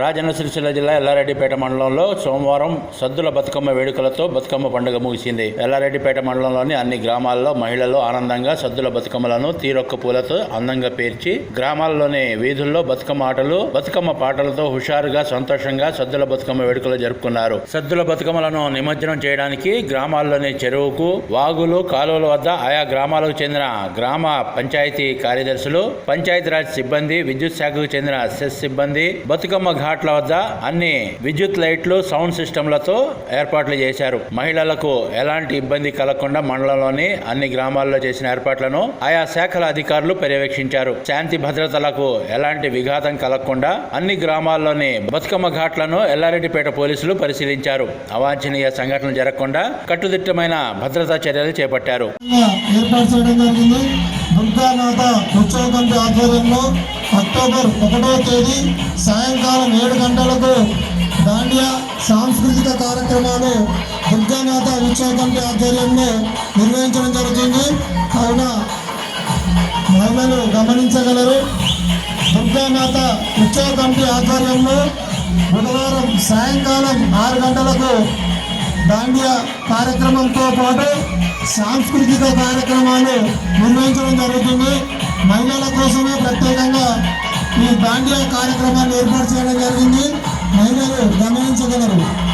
రాజన్న సిరిసిల్ల జిల్లా ఎల్లారెడ్డిపేట మండలంలో సోమవారం సద్దుల బతుకమ్మ వేడుకలతో బతుకమ్మ పండుగ ముగిసింది. ఎల్లారెడ్డిపేట మండలంలోని అన్ని గ్రామాల్లో మహిళలు ఆనందంగా సద్దుల బతుకమ్మలను తీరొక్క పూలతో అందంగా పేర్చి గ్రామాల్లోని వీధుల్లో బతుకమ్మ ఆటలు బతుకమ్మ పాటలతో హుషారుగా సంతోషంగా సద్దుల బతుకమ్మ వేడుకలు జరుపుకున్నారు. సద్దుల బతుకమ్మలను నిమజ్జనం చేయడానికి గ్రామాల్లోని చెరువుకు వాగులు కాలువల వద్ద ఆయా గ్రామాలకు చెందిన గ్రామ పంచాయతీ కార్యదర్శులు పంచాయతీరాజ్ సిబ్బంది విద్యుత్ శాఖకు చెందిన సెస్ సిబ్బంది బతుకమ్మ ఘాట్ల వద్ద అన్ని విద్యుత్ లైట్లు సౌండ్ సిస్టంలతో ఏర్పాట్లు చేశారు. మహిళలకు ఎలాంటి ఇబ్బంది కలగకుండా మండలంలోని అన్ని గ్రామాల్లో చేసిన ఏర్పాట్లను ఆయా శాఖల అధికారులు పర్యవేక్షించారు. శాంతి భద్రతలకు ఎలాంటి విఘాతం కలగకుండా అన్ని గ్రామాల్లోని బతుకమ్మ ఘాట్లను ఎల్లారెడ్డిపేట పోలీసులు పరిశీలించారు. అవాంఛనీయ సంఘటనలు జరగకుండా కట్టుదిట్టమైన భద్రతా చర్యలు చేపట్టారు. దుర్గానాథ ఉత్సవ ఆధ్వర్యంలో అక్టోబర్ ఒకటో తేదీ సాయంకాలం ఏడు గంటలకు దాండియా సాంస్కృతిక కార్యక్రమాలు దుర్గానాథ ఉత్సవ కమిటీ ఆధ్వర్యంలో నిర్వహించడం జరుగుతుంది. కావున మహిళలు గమనించగలరు. దుర్గానాథ ఉత్సవ కమిటీ ఆధ్వర్యంలో బుధవారం సాయంకాలం ఆరు గంటలకు దాండియా కార్యక్రమంతో పాటు సాంస్కృతిక కార్యక్రమాలు నిర్వహించడం జరుగుతుంది. మహిళల కోసమే ప్రత్యేకంగా ఈ దాండియా కార్యక్రమాన్ని ఏర్పాటు చేయడం జరిగింది. మహిళలు గమనించగలరు.